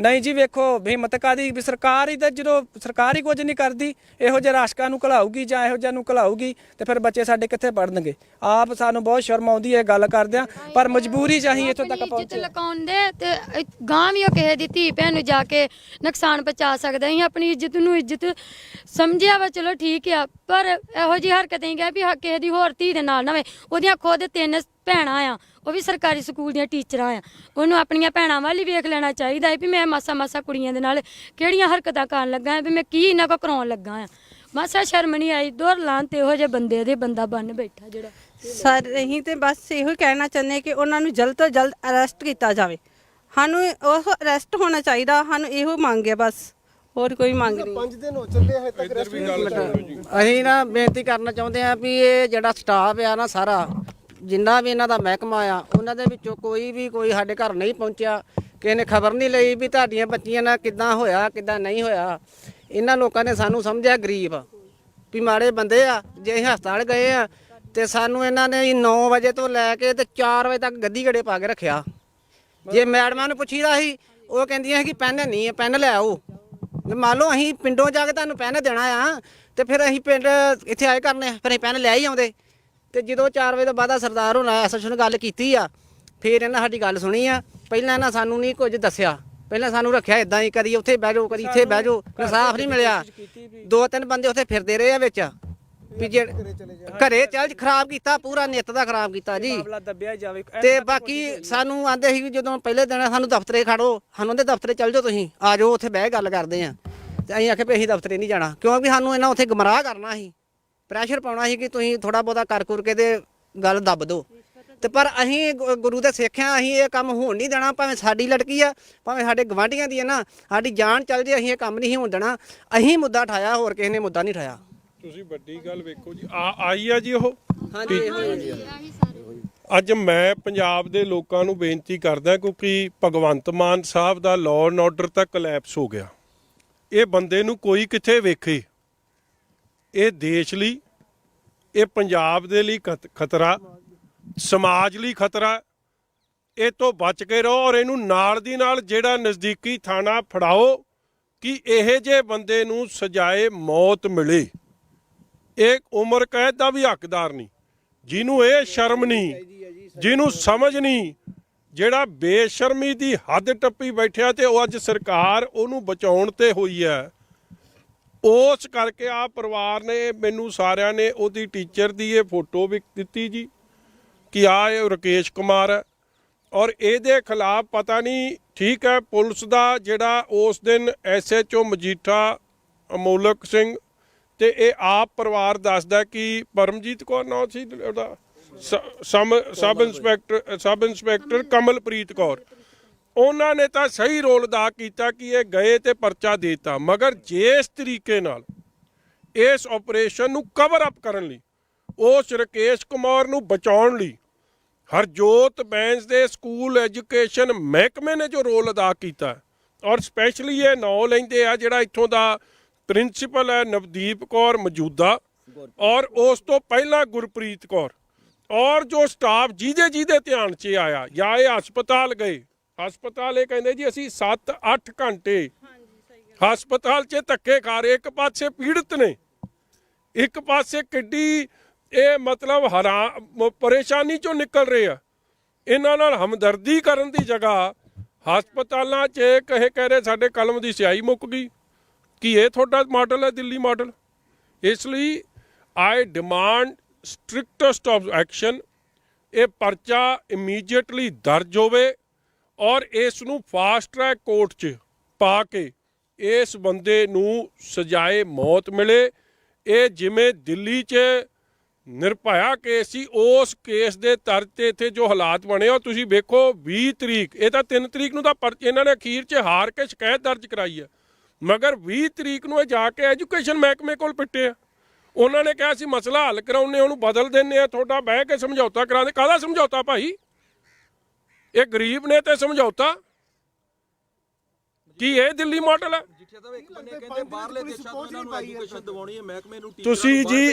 ਨਹੀਂ ਜੀ ਵੇਖੋ ਹਿੰਮਤ ਕਾਦੀ ਵੀ ਸਰਕਾਰ ਹੀ ਤਾਂ ਜਦੋਂ ਸਰਕਾਰ ਹੀ ਕੁਝ ਨਹੀਂ ਕਰਦੀ ਇਹੋ ਜਿਹੇ ਰਾਸ਼ਕਾਂ ਨੂੰ ਘਲਾਊਗੀ ਜਾਂ ਇਹੋ ਜਿਹਾ ਨੂੰ ਘਲਾਊਗੀ ਤੇ ਫਿਰ ਬੱਚੇ ਸਾਡੇ ਕਿੱਥੇ ਪੜਨਗੇ ਆਪ ਸਾਨੂੰ ਬਹੁਤ ਸ਼ਰਮ ਆਉਂਦੀ ਹੈ ਗੱਲ ਕਰਦਿਆਂ ਪਰ ਮਜਬੂਰੀ ਚ ਅਸੀਂ ਇੱਥੋਂ ਤੱਕ ਪਹੁੰਚੇ। ਲਕਾਉਂਦੇ ਤੇ ਗਾਂ ਵੀ ਉਹ ਕਿਸੇ ਦੀ ਧੀ ਭੈਣ ਨੂੰ ਜਾ ਕੇ ਨੁਕਸਾਨ ਪਹੁੰਚਾ ਸਕਦਾ ਅਸੀਂ ਆਪਣੀ ਇੱਜ਼ਤ ਨੂੰ ਇੱਜ਼ਤ ਸਮਝਿਆ ਵਾ ਚਲੋ ਠੀਕ ਆ ਪਰ ਇਹੋ ਜੀ ਹਰਕਤ ਨਹੀਂ ਗਿਆ ਵੀ ਹ- ਕਿਸੇ ਦੀ ਹੋਰ ਧੀ ਦੇ ਨਾਲ ਨਾ ਹੋਵੇ ਉਹਦੀਆਂ ਖੁਦ ਤਿੰਨ ਭੈਣਾਂ ਆ, ਉਹ ਵੀ ਸਰਕਾਰੀ ਸਕੂਲ ਦੀਆਂ ਟੀਚਰਾਂ ਆ। ਉਹਨੂੰ ਆਪਣੀਆਂ ਭੈਣਾਂ ਵੱਲ ਹੀ ਵੇਖ ਲੈਣਾ ਚਾਹੀਦਾ ਹੈ ਵੀ ਮੈਂ ਮਾਸਾ ਮਾਸਾ ਕੁੜੀਆਂ ਦੇ ਨਾਲ ਕਿਹੜੀਆਂ ਹਰਕਤਾਂ ਕਰਨ ਲੱਗਾ ਹਾਂ, ਵੀ ਮੈਂ ਕੀ ਇਹਨਾਂ ਕੋ ਕਰਾਉਣ ਲੱਗਾ ਆ ਮਾਸਾ ਸ਼ਰਮ ਨਹੀਂ ਆਈ, ਦੋਰ ਲਾਂ ਤੇ ਇਹੋ ਜਿਹੇ ਬੰਦੇ ਦੇ ਬੰਦਾ ਬਣ ਬੈਠਾ ਜਿਹੜਾ। ਸਰ ਅਸੀਂ ਤੇ ਬਸ ਇਹੋ ਹੀ ਕਹਿਣਾ ਚਾਹੁੰਦੇ ਕਿ ਉਹਨਾਂ ਨੂੰ ਜਲਦ ਤੋਂ ਜਲਦ ਅਰੈਸਟ ਕੀਤਾ ਜਾਵੇ। ਸਾਨੂੰ ਉਹ ਅਰੈਸਟ ਹੋਣਾ ਚਾਹੀਦਾ, ਸਾਨੂੰ ਇਹੋ ਮੰਗ ਹੈ ਬਸ। ਹੋਰ ਕੋਈ ਮੰਗ ਨਹੀਂ। 5 ਦਿਨ ਹੋ ਚੱਲੇ ਹਜੇ ਤੱਕ ਰੈਸਟ ਅਸੀਂ ਨਾ ਬੇਨਤੀ ਕਰਨਾ ਚਾਹੁੰਦੇ ਆ ਵੀ ਇਹ ਜਿਹੜਾ ਸਟਾਫ ਆ ਨਾ ਸਾਰਾ ਜਿੰਨਾ ਵੀ ਇਹਨਾਂ ਦਾ ਮਹਿਕਮਾ ਆ ਉਹਨਾਂ ਦੇ ਵਿੱਚੋਂ ਕੋਈ ਵੀ ਕੋਈ ਸਾਡੇ ਘਰ ਨਹੀਂ ਪਹੁੰਚਿਆ ਕਿਸੇ ਨੇ ਖਬਰ ਨਹੀਂ ਲਈ ਵੀ ਤੁਹਾਡੀਆਂ ਬੱਚੀਆਂ ਨਾਲ ਕਿੱਦਾਂ ਹੋਇਆ ਕਿੱਦਾਂ ਨਹੀਂ ਹੋਇਆ। ਇਹਨਾਂ ਲੋਕਾਂ ਨੇ ਸਾਨੂੰ ਸਮਝਿਆ ਗਰੀਬ ਵੀ ਮਾੜੇ ਬੰਦੇ ਆ ਜੇ ਅਸੀਂ ਹਸਪਤਾਲ ਗਏ ਆ ਤੇ ਸਾਨੂੰ ਇਹਨਾਂ ਨੇ 9 ਵਜੇ ਤੋਂ ਲੈ ਕੇ ਤੇ 4 ਵਜੇ ਤੱਕ ਗੱਦੀ ਘੜੇ ਪਾ ਕੇ ਰੱਖਿਆ। ਜੇ ਮੈਡਮਾਂ ਨੂੰ ਪੁੱਛੀਦਾ ਸੀ ਉਹ ਕਹਿੰਦੀਆਂ ਸੀ ਕਿ ਪੈਨ ਨਹੀਂ ਹੈ ਪੈਨ ਲੈ ਆਓ। ਮੰਨ ਲਓ ਅਸੀਂ ਪਿੰਡੋਂ ਜਾ ਕੇ ਤੁਹਾਨੂੰ ਪੈਨ ਦੇਣਾ ਆ ਤੇ ਫਿਰ ਅਸੀਂ ਪਿੰਡ ਇੱਥੇ ਆਏ ਕਰਨੇ ਆ, ਫਿਰ ਅਸੀਂ ਪੈਨ ਲੈ ਹੀ ਆਉਂਦੇ। ਤੇ ਜਦੋਂ 4 ਵਜੇ ਤੋਂ ਬਾਅਦ ਆ ਸਰਦਾਰ ਹੋਣਾ ਐਸਐਸਓ ਨੇ ਗੱਲ ਕੀਤੀ ਆ ਫਿਰ ਇਹਨਾਂ ਸਾਡੀ ਗੱਲ ਸੁਣੀ ਆ। ਪਹਿਲਾਂ ਇਹਨਾਂ ਸਾਨੂੰ ਨਹੀਂ ਕੁਝ ਦੱਸਿਆ। ਪਹਿਲਾਂ ਸਾਨੂੰ ਰੱਖਿਆ ਇਦਾਂ ਹੀ ਕਦੀ ਉੱਥੇ ਬਹਿ ਜਾਓ ਕਦੀ ਇੱਥੇ ਬਹਿ ਜਾਓ ਇਨਸਾਫ ਨਹੀਂ ਮਿਲਿਆ। ਦੋ ਤਿੰਨ ਬੰਦੇ ਉੱਥੇ ਫਿਰਦੇ ਰਹੇ ਆ ਵਿੱਚ। ਵੀ ਜੇ ਘਰੇ ਚੱਲ ਖਰਾਬ ਕੀਤਾ ਪੂਰਾ ਨਿੱਤ ਦਾ ਖਰਾਬ ਕੀਤਾ ਜੀ। ਮਾਮਲਾ ਦੱਬਿਆ ਜਾਵੇ ਤੇ ਬਾਕੀ ਸਾਨੂੰ ਆਂਦੇ ਸੀ ਵੀ ਜਦੋਂ ਪਹਿਲੇ ਦਿਨ ਸਾਨੂੰ ਦਫ਼ਤਰੇ ਖੜੋ ਸਾਨੂੰ ਉਹਦੇ ਦਫ਼ਤਰੇ ਚੱਲ ਜਾਓ ਤੁਸੀਂ ਆ ਜਾਓ ਉੱਥੇ ਬਹਿ ਗੱਲ ਕਰਦੇ ਆ। ਤੇ ਅਸੀਂ ਆਖਿਆ ਵੀ ਅਸੀਂ ਦਫ਼ਤਰੇ ਨਹੀਂ ਜਾਣਾ ਕਿਉਂਕਿ ਸਾਨੂੰ ਇਹਨਾਂ ਉੱਥੇ ਗਮਰਾਹ ਕਰਨਾ ਸੀ। ਪ੍ਰੈਸ਼ਰ ਪਾਉਣਾ ਸੀ ਕਿ ਤੁਸੀਂ ਥੋੜਾ ਬਹੁਤਾ ਕਰ ਕੁਰ ਕੇ ਤੇ ਗੱਲ ਦੱਬ ਦਿਓ। ਤੇ ਪਰ ਅਸੀਂ ਗੁ- ਗੁਰੂ ਦੇ ਸਿੱਖਿਆ ਅਸੀਂ ਇਹ ਕੰਮ ਹੋਣ ਨਹੀਂ ਦੇਣਾ ਭਾਵੇਂ ਸਾਡੀ ਲੜਕੀ ਆ ਭਾਵੇਂ ਸਾਡੇ ਗਵਾਂਢੀਆਂ ਦੀ ਹੈ ਨਾ ਸਾਡੀ ਜਾਨ ਚੱਲ ਜੇ ਅਸੀਂ ਇਹ ਕੰਮ ਨਹੀਂ ਹੋਣ ਦੇਣਾ ਅਸੀਂ ਮੁੱਦਾ ਠਾਇਆ ਹੋਰ ਕਿਸੇ ਨੇ ਮੁੱਦਾ ਨਹੀਂ ਠਾਇਆ। ਤੁਸੀਂ ਵੱਡੀ ਗੱਲ ਵੇਖੋ ਜੀ। ਆ ਆਈ ਆ ਜੀ ਉਹ? ਹਾਂਜੀ ਇਹੋ ਹੀ ਜੀ ਅੱਜ ਮੈਂ ਪੰਜਾਬ ਦੇ ਲੋਕਾਂ ਨੂੰ ਬੇਨਤੀ ਕਰਦਾ ਕਿਉਂਕਿ ਭਗਵੰਤ ਮਾਨ ਸਾਹਿਬ ਦਾ ਲਾਅ ਐਂਡ ਆਰਡਰ ਤਾਂ ਕਲੈਪਸ ਹੋ ਗਿਆ। ਇਹ ਬੰਦੇ ਨੂੰ ਕੋਈ ਕਿੱਥੇ ਵੇਖੇ? ਇਹ ਦੇਸ਼ ਲਈ ਇਹ ਪੰਜਾਬ ਦੇ ਲਈ ਖਤ- ਖਤਰਾ ਸਮਾਜ ਲਈ ਖਤਰਾ ਇਹ ਤੋਂ ਬਚ ਕੇ ਰਹੋ ਔਰ ਇਹਨੂੰ ਨਾਲ ਦੀ ਨਾਲ ਜਿਹੜਾ ਨਜ਼ਦੀਕੀ ਥਾਣਾ ਫੜਾਓ ਕਿ ਇਹੋ ਜਿਹੇ ਬੰਦੇ ਨੂੰ ਸਜ਼ਾਏ ਮੌਤ ਮਿਲੇ। ਇਹ ਉਮਰ ਕੈਦ ਦਾ ਵੀ ਹੱਕਦਾਰ ਨਹੀਂ, ਜਿਹਨੂੰ ਇਹ ਸ਼ਰਮ ਨਹੀਂ, ਜਿਹਨੂੰ ਸਮਝ ਨਹੀਂ, ਜਿਹੜਾ ਬੇਸ਼ਰਮੀ ਦੀ ਹੱਦ ਟੱਪੀ ਬੈਠਿਆ ਤੇ ਉਹ ਅੱਜ ਸਰਕਾਰ ਉਹਨੂੰ ਬਚਾਉਣ ਤੇ ਹੋਈ ਹੈ। ਉਸ ਕਰਕੇ ਆ ਪਰਿਵਾਰ ਨੇ, ਮੈਨੂੰ ਸਾਰਿਆਂ ਨੇ ਉਹਦੀ ਟੀਚਰ ਦੀ ਇਹ ਫੋਟੋ ਵੀ ਦਿੱਤੀ ਜੀ, ਕਿ ਆ ਇਹ ਰਕੇਸ਼ ਕੁਮਾਰ ਹੈ। ਔਰ ਇਹਦੇ ਖਿਲਾਫ ਪਤਾ ਨਹੀਂ, ਠੀਕ ਹੈ, ਪੁਲਿਸ ਦਾ ਜਿਹੜਾ ਉਸ ਦਿਨ ਐਸਐਚਓ ਮਜੀਠਾ ਅਮੋਲਕ ਸਿੰਘ ਤੇ ਇਹ ਆਪ ਪਰਿਵਾਰ ਦੱਸਦਾ ਕਿ ਪਰਮਜੀਤ ਕੌਰ ਨਾਂ ਸੀ ਉਹਦਾ? ਸ- ਸਮ, sub inspector sub inspector Kamalpreet Kaur. ਉਹਨਾਂ ਨੇ ਤਾਂ ਸਹੀ ਰੋਲ ਅਦਾ ਕੀਤਾ ਕਿ ਇਹ ਗਏ ਤੇ ਪਰਚਾ ਦੇਤਾ, ਮਗਰ ਜਿਸ ਤਰੀਕੇ ਨਾਲ ਇਸ ਆਪਰੇਸ਼ਨ ਨੂੰ ਕਵਰ ਅਪ ਕਰਨ ਲਈ, ਉਸ ਰਕੇਸ਼ ਕੁਮਾਰ ਨੂੰ ਬਚਾਉਣ ਲਈ, ਹਰਜੋਤ ਬੈਂਸ ਦੇ ਸਕੂਲ ਐਜੂਕੇਸ਼ਨ ਮਹਿਕਮੇ ਨੇ ਜੋ ਰੋਲ ਅਦਾ ਕੀਤਾ। ਔਰ ਸਪੈਸ਼ਲੀ ਇਹ ਨਾਂ ਲੈਂਦੇ ਆ ਜਿਹੜਾ ਇੱਥੋਂ ਦਾ ਪ੍ਰਿੰਸੀਪਲ ਹੈ ਨਵਦੀਪ ਕੌਰ ਮੌਜੂਦਾ ਔਰ ਉਸ ਤੋਂ ਪਹਿਲਾਂ ਗੁਰਪ੍ਰੀਤ ਕੌਰ। ਔਰ ਜੋ ਸਟਾਫ ਜਿਹਦੇ ਜਿਹਦੇ ਧਿਆਨ 'ਚ ਆਇਆ, ਜਾਂ ਇਹ ਹਸਪਤਾਲ ਗਏ, ਹਸਪਤਾਲ ਇਹ ਕਹਿੰਦੇ ਜੀ ਅਸੀਂ 7-8 ਘੰਟੇ ਹਸਪਤਾਲ 'ਚ ਧੱਕੇ ਖਾ ਰਹੇ, ਇੱਕ ਪਾਸੇ ਪੀੜਤ ਨੇ, ਇੱਕ ਪਾਸੇ ਕਿੱਡੀ ਇਹ ਮਤਲਬ ਹਰਾ, ਪਰੇਸ਼ਾਨੀ ਚੋਂ ਨਿਕਲ ਰਹੇ ਆ। ਇਹਨਾਂ ਨਾਲ ਹਮਦਰਦੀ ਕਰਨ ਦੀ ਜਗ੍ਹਾ ਹਸਪਤਾਲਾਂ 'ਚ ਕਹੇ ਕਹਿ ਰਹੇ ਸਾਡੇ ਕਲਮ ਦੀ ਸਿਆਹੀ ਮੁੱਕ ਗਈ। ਕੀ ਇਹ ਤੁਹਾਡਾ ਮਾਡਲ ਹੈ, ਦਿੱਲੀ ਮਾਡਲ। ਇਸ ਲਈ I demand strictest of action ਇਹ ਪਰਚਾ ਇਮੀਡੀਏਟਲੀ ਦਰਜ ਹੋਵੇ ਔਰ ਇਸ ਨੂੰ ਫਾਸਟ ਟਰੈਕ ਕੋਰਟ 'ਚ ਪਾ ਕੇ ਇਸ ਬੰਦੇ ਨੂੰ ਸਜ਼ਾਏ ਮੌਤ ਮਿਲੇ। ਇਹ ਜਿਵੇਂ ਦਿੱਲੀ 'ਚ ਨਿਰਭਇਆ ਕੇਸ ਸੀ, ਉਸ ਕੇਸ ਦੇ ਤਰਜ਼ ਤੇ ਇੱਥੇ ਜੋ ਹਾਲਾਤ ਬਣੇ ਆ, ਤੁਸੀਂ ਵੇਖੋ 20 ਤਰੀਕ, ਇਹ ਤਾਂ 3 ਤਰੀਕ ਨੂੰ ਤਾਂ ਪਰ- ਇਹਨਾਂ ਨੇ ਅਖੀਰ 'ਚ ਹਾਰ ਕੇ ਸ਼ਿਕਾਇਤ ਦਰਜ ਕਰਾਈ ਹੈ ਮਗਰ 20 ਤਰੀਕ ਨੂੰ ਇਹ ਜਾ ਕੇ ਐਜੂਕੇਸ਼ਨ ਮਹਿਕਮੇ ਕੋਲ ਪਿੱਟੇ ਆ। ਉਹਨਾਂ ਨੇ ਕਿਹਾ ਸੀ ਮਸਲਾ ਹੱਲ ਕਰਾਉਣੇ ਉਹਨੂੰ ਬਦਲ ਦਿੰਨੇ ਆ ਤੁਹਾਡਾ ਬਹਿ ਕੇ ਸਮਝੌਤਾ ਕਰਾਉਂਦੇ ਕਾਹਦਾ ਸਮਝੌਤਾ ਭਾਈ? ਇਹ ਗਰੀਬ ਨੇ ਤੇ ਸਮਝੌਤਾ। ਕੀ ਇਹ ਦਿੱਲੀ ਮਾਡਲ ਹੈ ਜਿੱਥੇ ਤਾਂ ਇੱਕ ਬੰਨੇ ਕਹਿੰਦੇ ਬਾਹਰਲੇ ਦੇਸ਼ਾਂ ਤੋਂ ਇਹਨਾਂ ਨੂੰ ਐਜੂਕੇਸ਼ਨ ਦਿਵਾਉਣੀ ਹੈ ਮਹਿਕਮੇ ਨੂੰ ਤੁਸੀਂ ਜੀ-।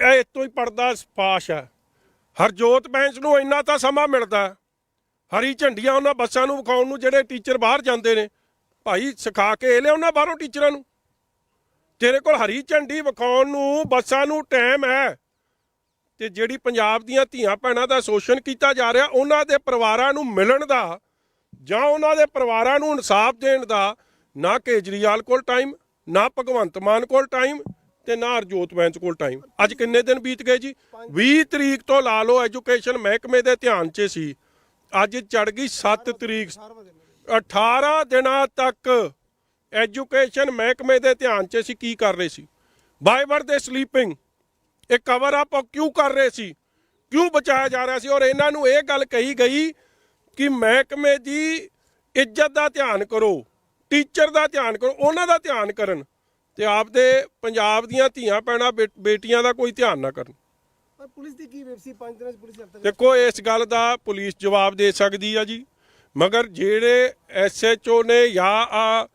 ਇਹ ਇਤੋਂ ਹੀ ਪਰਦਾ ਸਪਾਸ਼ ਹੈ ਹਰਜੋਤ ਬੈਂਚ ਨੂੰ ਇੰਨਾ ਤਾਂ ਸਮਾਂ ਮਿਲਦਾ। ਹੈ। ਹਰੀ ਝੰਡੀਆਂ ਉਹਨਾਂ ਬੱਸਾਂ ਨੂੰ ਵਿਖਾਉਣ ਨੂੰ ਜਿਹੜੇ ਟੀਚਰ ਬਾਹਰ ਜਾਂਦੇ ਨੇ। ਭਾਈ ਸਿਖਾ ਕੇ ਇਹ ਲਿਆਉਣਾ ਬਾਹਰੋਂ ਟੀਚਰਾਂ ਨੂੰ। ਤੇਰੇ ਕੋਲ ਹਰੀ ਝੰਡੀ ਵਿਖਾਉਣ ਨੂੰ, ਬੱਸਾਂ ਨੂੰ ਟਾਈਮ ਹੈ। ਤੇ ਜਿਹੜੀ ਪੰਜਾਬ ਦੀਆਂ ਧੀਆਂ ਭੈਣਾਂ ਦਾ ਸ਼ੋਸ਼ਣ ਕੀਤਾ ਜਾ ਰਿਹਾ, ਉਹਨਾਂ ਦੇ ਪਰਿਵਾਰਾਂ ਨੂੰ ਮਿਲਣ ਦਾ ਜਾਂ ਉਹਨਾਂ ਦੇ ਪਰਿਵਾਰਾਂ ਨੂੰ ਇਨਸਾਫ ਦੇਣ ਦਾ, ਨਾ ਕੇਜਰੀਵਾਲ ਕੋਲ ਟਾਈਮ, ਨਾ ਭਗਵੰਤ ਮਾਨ ਕੋਲ ਟਾਈਮ ਤੇ ਨਾ ਹਰਜੋਤ ਬੈਂਚ ਕੋਲ ਟਾਈਮ। ਅੱਜ ਕਿੰਨੇ ਦਿਨ ਬੀਤ ਗਏ ਜੀ? 20 ਤਰੀਕ ਤੋਂ ਲਾ ਲਓ ਐਜੂਕੇਸ਼ਨ ਮਹਿਕਮੇ ਦੇ ਧਿਆਨ 'ਚ ਸੀ। ਅੱਜ ਚੜ ਗਈ 7 ਤਰੀਕ। 18 ਦਿਨਾਂ ਤੱਕ ਐਜੂਕੇਸ਼ਨ ਮਹਿਕਮੇ ਦੇ ਧਿਆਨ 'ਚ ਸੀ ਕੀ ਕਰ ਰਹੇ ਸੀ? ਬਾਈਵਰ ਦੇ ਸਲੀਪਿੰਗ ਇਹ ਕਵਰ ਅਪ ਕਿਉਂ ਕਰ ਰਹੇ ਸੀ? ਕਿਉਂ ਬਚਾਇਆ ਜਾ ਰਿਹਾ ਸੀ? ਔਰ ਇਹਨਾਂ ਨੂੰ ਇਹ ਗੱਲ ਕਹੀ ਗਈ ਕਿ ਮਹਿਕਮੇ ਦੀ ਇੱਜ਼ਤ ਦਾ ਧਿਆਨ ਕਰੋ ਟੀਚਰ ਦਾ ਧਿਆਨ ਕਰੋ ਉਹਨਾਂ ਦਾ ਧਿਆਨ ਕਰਨ ਤੇ ਆਪਦੇ ਪੰਜਾਬ ਦੀਆਂ ਧੀਆਂ ਬੇ- ਬੇਟੀਆਂ ਦਾ ਕੋਈ ਧਿਆਨ ਨਾ ਕਰਨ। ਪੁਲਿਸ ਦੀ ਕੀ ਵੇਬਸੀ 5 ਦਿਨਾਂ ਚ ਪੁਲਿਸ ਦੇਖੋ ਇਸ ਗੱਲ ਦਾ ਪੁਲਿਸ ਜਵਾਬ ਦੇ ਸਕਦੀ ਆ ਜੀ। ਮਗਰ ਜਿਹੜੇ ਐਸਐਚਓ ਨੇ ਜਾਂ ਆ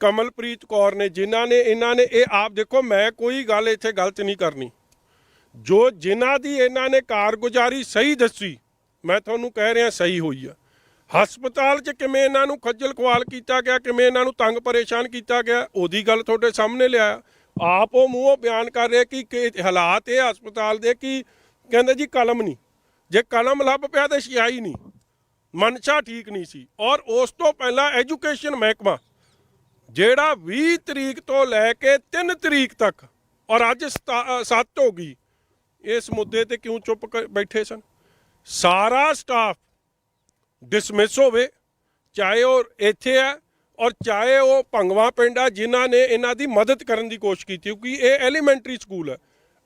ਕਮਲਪ੍ਰੀਤ ਕੌਰ ਨੇ, ਜਿਨ੍ਹਾਂ ਨੇ ਇਹਨਾਂ ਨੇ, ਇਹ ਆਪ ਦੇਖੋ, ਮੈਂ ਕੋਈ ਗੱਲ ਇੱਥੇ ਗਲਤ ਨਹੀਂ ਕਰਨੀ। ਜੋ ਜਿਨ੍ਹਾਂ ਦੀ ਇਹਨਾਂ ਨੇ ਕਾਰਗੁਜ਼ਾਰੀ ਸਹੀ ਦੱਸੀ, ਮੈਂ ਤੁਹਾਨੂੰ ਕਹਿ ਰਿਹਾ ਸਹੀ ਹੋਈ ਆ। ਹਸਪਤਾਲ 'ਚ ਕਿਵੇਂ ਇਹਨਾਂ ਨੂੰ ਖੱਜਲ ਖੁਆਲ ਕੀਤਾ ਗਿਆ, ਕਿਵੇਂ ਇਹਨਾਂ ਨੂੰ ਤੰਗ ਪਰੇਸ਼ਾਨ ਕੀਤਾ ਗਿਆ, ਉਹਦੀ ਗੱਲ ਤੁਹਾਡੇ ਸਾਹਮਣੇ ਲਿਆਇਆ ਆਪ ਉਹ ਮੂੰਹੋਂ ਬਿਆਨ ਕਰ ਰਿਹਾ ਕਿ ਕਿ ਹਾਲਾਤ ਇਹ ਹਸਪਤਾਲ ਦੇ ਕਿ ਕਹਿੰਦੇ ਜੀ ਕਲਮ ਨਹੀਂ। ਜੇ ਕਲਮ ਲੱਭ ਪਿਆ ਤੇ ਸਿਆਹੀ ਨਹੀਂ। ਮਨਸ਼ਾ ਠੀਕ ਨਹੀਂ ਸੀ ਔਰ ਉਸ ਤੋਂ ਪਹਿਲਾਂ ਐਜੂਕੇਸ਼ਨ ਮਹਿਕਮਾ, ਜਿਹੜਾ 20 ਤਰੀਕ ਤੋਂ ਲੈ ਕੇ 3 ਤਰੀਕ ਤੱਕ, ਔਰ ਅੱਜ 7 ਹੋ ਗਈ, ਇਸ ਮੁੱਦੇ ਤੇ ਕਿਉਂ ਚੁੱਪ ਬੈਠੇ ਸਨ? ਸਾਰਾ ਸਟਾਫ ਡਿਸਮਿਸ ਹੋਵੇ, ਚਾਹੇ ਉਹ ਇੱਥੇ ਹੈ ਔਰ ਚਾਹੇ ਉਹ ਭੰਗਵਾ ਪਿੰਡ ਆ ਜਿਨ੍ਹਾਂ ਨੇ ਇਹਨਾਂ ਦੀ ਮਦਦ ਕਰਨ ਦੀ ਕੋਸ਼ਿਸ਼ ਕੀਤੀ, ਕਿਉਂਕਿ ਇਹ ਐਲੀਮੈਂਟਰੀ ਸਕੂਲ ਹੈ।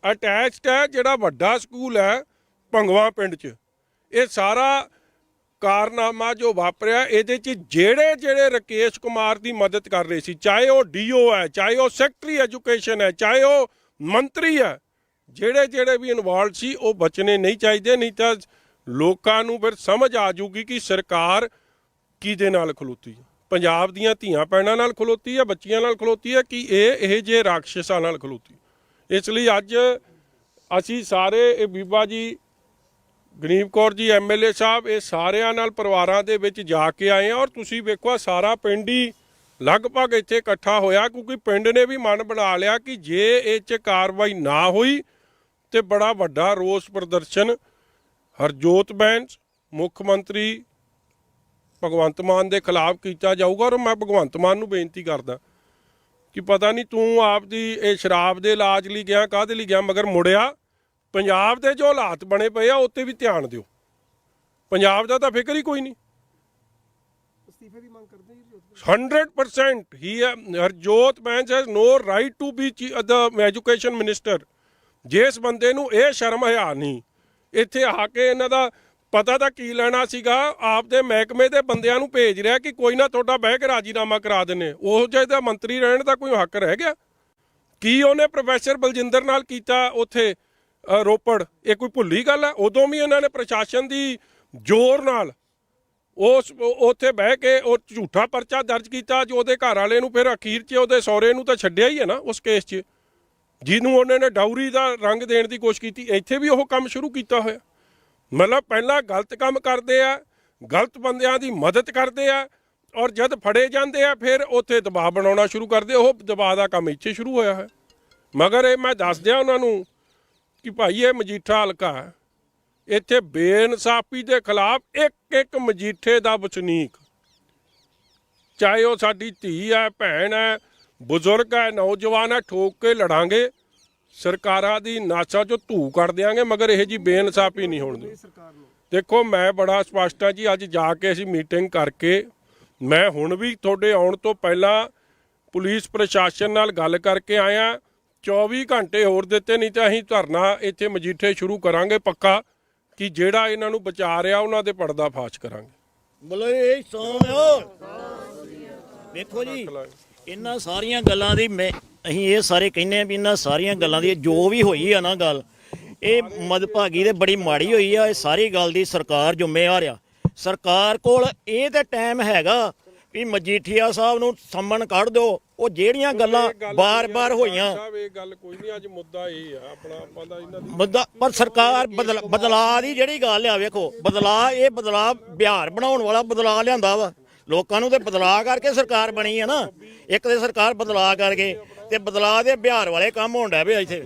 ਅਟੈਚਡ ਹੈ ਜਿਹੜਾ ਵੱਡਾ ਸਕੂਲ ਹੈ ਭੰਗਵਾ ਪਿੰਡ 'ਚ। ਇਹ ਸਾਰਾ ਕਾਰਨਾਮਾ ਜੋ ਵਾਪਰਿਆ, ਇਹਦੇ 'ਚ ਜਿਹੜੇ ਜਿਹੜੇ ਰਕੇਸ਼ ਕੁਮਾਰ ਦੀ ਮਦਦ ਕਰ ਰਹੇ ਸੀ, ਚਾਹੇ ਉਹ ਡੀਓ ਹੈ, ਚਾਹੇ ਉਹ ਸੈਕਟਰੀ ਐਜੂਕੇਸ਼ਨ ਹੈ, ਚਾਹੇ ਉਹ ਮੰਤਰੀ ਹੈ, ਜਿਹੜੇ ਜਿਹੜੇ ਵੀ ਇਨਵੋਲਡ ਸੀ, ਉਹ ਬਚਨੇ ਨਹੀਂ ਚਾਹੀਦੇ, ਨਹੀਂ ਤਾਂ ਲੋਕਾਂ ਨੂੰ ਫਿਰ ਸਮਝ ਆ ਜੂਗੀ ਕਿ ਸਰਕਾਰ ਕਿਹਦੇ ਨਾਲ ਖਲੋਤੀ ਹੈ। ਪੰਜਾਬ ਦੀਆਂ ਧੀਆਂ ਪੈਣਾ ਨਾਲ ਖਲੋਤੀ ਹੈ, ਬੱਚੀਆਂ ਨਾਲ ਖਲੋਤੀ ਹੈ, ਕਿ ਇਹ ਇਹ ਜੇ ਰਾਖਸ਼ਾਂ ਨਾਲ ਖਲੋਤੀ ਇਸ ਲਈ ਅੱਜ ਅਸੀਂ ਸਾਰੇ, ਇਹ ਬੀਬਾ ਜੀ ਗਰੀਬ ਕੌਰ ਜੀ ਐਮਐਲਏ ਸਾਹਿਬ, ਇਹ ਸਾਰਿਆਂ ਨਾਲ ਪਰਿਵਾਰਾਂ ਦੇ ਵਿੱਚ ਜਾ ਕੇ ਆਏ ਆ ਔਰ ਤੁਸੀਂ ਵੇਖੋ ਆਹ ਸਾਰਾ ਪਿੰਡ ਹੀ ਲਗਭਗ ਇੱਥੇ ਇਕੱਠਾ ਹੋਇਆ ਕਿਉਂਕਿ ਪਿੰਡ ਨੇ ਵੀ ਮਨ ਬਣਾ ਲਿਆ ਕਿ ਜੇ ਇਹ 'ਚ ਕਾਰਵਾਈ ਨਾ ਹੋਈ ਤੇ ਬੜਾ ਵੱਡਾ ਰੋਸ ਪ੍ਰਦਰਸ਼ਨ। ਹਰਜੋਤ ਬੈਂਸ, ਮੁੱਖ ਮੰਤਰੀ ਭਗਵੰਤ ਮਾਨ ਦੇ ਖਿਲਾਫ ਕੀਤਾ ਜਾਊਗਾ ਔਰ ਮੈਂ ਭਗਵੰਤ ਮਾਨ ਨੂੰ ਬੇਨਤੀ ਕਰਦਾ ਕਿ ਪਤਾ ਨਹੀਂ ਤੂੰ ਆਪ ਦੀ ਇਹ ਸ਼ਰਾਬ ਦੇ ਇਲਾਜ ਲਈ ਗਿਆ, ਕਾਹਦੇ ਲਈ ਗਿਆ, ਮਗਰ ਮੁੜਿਆ। ਪੰਜਾਬ ਦੇ ਜੋ ਹਾਲਾਤ ਬਣੇ ਪਏ ਆ ਉੱਤੇ ਵੀ ਧਿਆਨ ਦਿਓ। ਪੰਜਾਬ ਦਾ ਤਾਂ ਫਿਕਰ ਹੀ ਕੋਈ ਨਹੀਂ। ਅਸਤੀਫੇ ਦੀ ਮੰਗ ਕਰਦੇ ਜੀ 100% ਹੀ Harjot Bains has no right to be the education minister ਜਿਸ ਬੰਦੇ ਨੂੰ ਇਹ ਸ਼ਰਮ ਹਿਆ ਨਹੀਂ ਇੱਥੇ ਆ ਕੇ ਇਹਨਾਂ ਦਾ ਪਤਾ ਤਾਂ ਕੀ ਲੈਣਾ ਸੀਗਾ ਆਪਦੇ ਮਹਿਕਮੇ ਦੇ ਬੰਦਿਆਂ ਨੂੰ ਭੇਜ ਰਿਹਾ ਕਿ ਕੋਈ ਨਾ ਤੁਹਾਡਾ ਬਹਿ ਕੇ ਰਾਜੀਨਾਮਾ ਕਰਾ ਦਿੰਨੇ। ਉਹ ਜਿਹਦਾ ਮੰਤਰੀ ਰਹਿਣ ਦਾ ਕੋਈ ਹੱਕ ਰਹਿ ਗਿਆ। ਕੀ ਉਹਨੇ ਪ੍ਰੋਫੈਸਰ ਬਲਜਿੰਦਰ ਨਾਲ ਕੀਤਾ ਉੱਥੇ? ਰੋਪੜ, ਇਹ ਕੋਈ ਭੁੱਲੀ ਗੱਲ ਹੈ? ਉਦੋਂ ਵੀ ਉਹਨਾਂ ਨੇ ਪ੍ਰਸ਼ਾਸਨ ਦੀ ਜ਼ੋਰ ਨਾਲ ਉਸ, ਉੱਥੇ ਬਹਿ ਕੇ ਉਹ ਝੂਠਾ ਪਰਚਾ ਦਰਜ ਕੀਤਾ ਜੋ ਉਹਦੇ ਘਰ ਵਾਲੇ ਨੂੰ ਫਿਰ ਅਖੀਰ 'ਚ ਉਹਦੇ ਸਹੁਰੇ ਨੂੰ ਤਾਂ ਛੱਡਿਆ ਹੀ ਹੈ ਨਾ ਉਸ ਕੇਸ 'ਚ। ਜਿਹਨੂੰ ਉਹਨੇ ਨੇ ਡਾਊਰੀ ਦਾ ਰੰਗ ਦੇਣ ਦੀ ਕੋਸ਼ਿਸ਼ ਕੀਤੀ, ਇੱਥੇ ਵੀ ਉਹ ਕੰਮ ਸ਼ੁਰੂ ਕੀਤਾ ਹੋਇਆ। ਮਤਲਬ ਪਹਿਲਾਂ ਗਲਤ ਕੰਮ ਕਰਦੇ ਆ, ਗਲਤ ਬੰਦਿਆਂ ਦੀ ਮਦਦ ਕਰਦੇ ਆ ਔਰ ਜਦ ਫੜੇ ਜਾਂਦੇ ਆ, ਫਿਰ ਉੱਥੇ ਦਬਾਅ ਬਣਾਉਣਾ ਸ਼ੁਰੂ ਕਰਦੇ ਉਹ ਦਬਾਅ ਦਾ ਕੰਮ ਇੱਥੇ ਸ਼ੁਰੂ ਹੋਇਆ ਹੈ। ਮਗਰ ਇਹ ਮੈਂ ਦੱਸ ਦਿਆਂ ਉਹਨਾਂ ਨੂੰ ਕਿ ਭਾਈ ਇਹ ਮਜੀਠਾ ਹਲਕਾ ਇੱਥੇ ਬੇਇਨਸਾਫੀ ਦੇ ਖਿਲਾਫ ਇੱਕ ਇੱਕ ਮਜੀਠੇ ਦਾ ਵਸਨੀਕ। ਚਾਹੇ ਉਹ ਸਾਡੀ ਧੀ ਹੈ, ਭੈਣ ਹੈ, ਬਜ਼ੁਰਗ ਹੈ, ਨੌਜਵਾਨ ਹੈ, ਠੋਕ ਕੇ ਲੜਾਂਗੇ, ਸਰਕਾਰਾਂ ਦੀ ਨਾਚਾਂ ਚੋਂ ਧੂ ਕੱਢ ਦਿਆਂਗੇ, ਮਗਰ ਇਹ ਜੀ ਬੇਇਨਸਾਫੀ ਨਹੀਂ ਹੋਣ ਦੀ ਦੇਖੋ, ਮੈਂ ਬੜਾ ਸਪਸ਼ਟ ਹਾਂ ਜੀ, ਅੱਜ ਜਾ ਕੇ ਅਸੀਂ ਮੀਟਿੰਗ ਕਰਕੇ, ਮੈਂ ਹੁਣ ਵੀ ਤੁਹਾਡੇ ਆਉਣ ਤੋਂ ਪਹਿਲਾਂ ਪੁਲਿਸ ਪ੍ਰਸ਼ਾਸਨ ਨਾਲ ਗੱਲ ਕਰਕੇ ਆਇਆ। 24 ਘੰਟੇ ਹੋਰ ਦਿੱਤੇ ਨਹੀਂ ਤਾਂ ਅਸੀਂ ਧਰਨਾ ਇੱਥੇ ਮਜੀਠੇ ਸ਼ੁਰੂ ਕਰਾਂਗੇ ਪੱਕਾ ਕਿ ਜਿਹੜਾ ਇਹਨਾਂ ਨੂੰ ਬਚਾ ਰਿਹਾ ਉਹਨਾਂ ਦੇ ਪਰਦਾ ਫਾਸ਼ ਕਰਾਂਗੇ। ਬੋਲੋ ਇਹ ਸੋਮਿਓ ਵੇਖੋ ਜੀ ਇਹਨਾਂ ਸਾਰੀਆਂ ਗੱਲਾਂ ਦੀ ਮੈਂ ਅਸੀਂ ਇਹ ਸਾਰੇ ਕਹਿੰਦੇ ਆ ਵੀ ਇਹਨਾਂ ਸਾਰੀਆਂ ਗੱਲਾਂ ਦੀ ਜੋ ਵੀ ਹੋਈ ਆ ਨਾ ਗੱਲ ਇਹ ਮਦਭਾਗੀ ਤੇ ਬੜੀ ਮਾੜੀ ਹੋਈ ਆ ਇਹ ਸਾਰੀ ਗੱਲ ਦੀ ਸਰਕਾਰ ਜ਼ਿੰਮੇਵਾਰ ਆ। ਸਰਕਾਰ ਕੋਲ ਇਹ ਤੇ ਟਾਈਮ ਹੈਗਾ ਵੀ ਮਜੀਠੀਆ ਸਾਹਿਬ ਨੂੰ ਸੰਮਣ ਕੱਢ ਦਿਓ ਉਹ ਜਿਹੜੀਆਂ ਗੱਲਾਂ ਬਾਰ-ਬਾਰ ਹੋਈਆਂ। ਸਾਹਿਬ ਇਹ ਗੱਲ ਕੋਈ ਨਹੀਂ ਅੱਜ ਮੁੱਦਾ ਇਹ ਆ ਆਪਣਾ ਆਪਾਂ ਦਾ ਇਹਨਾਂ ਦੀ ਮੁੱਦਾ ਪਰ ਸਰਕਾਰ ਬਦਲ ਬਦਲਾਅ ਦੀ ਜਿਹੜੀ ਗੱਲ ਆ ਵੇਖੋ ਬਦਲਾਅ ਇਹ ਬਦਲਾਅ ਬਿਹਾਰ ਬਣਾਉਣ ਵਾਲਾ ਬਦਲਾਅ ਲਿਆਂਦਾ ਵਾ। ਲੋਕਾਂ ਨੂੰ ਤੇ ਬਦਲਾਅ ਕਰਕੇ ਸਰਕਾਰ ਬਣੀ ਆ ਨਾ। ਇੱਕ ਤੇ ਸਰਕਾਰ ਬਦਲਾਅ ਕਰਕੇ ਤੇ ਬਦਲਾਅ ਦੇ ਬਿਹਾਰ ਵਾਲੇ ਕੰਮ ਹੋਣ ਡੈ ਪਏ ਇੱਥੇ।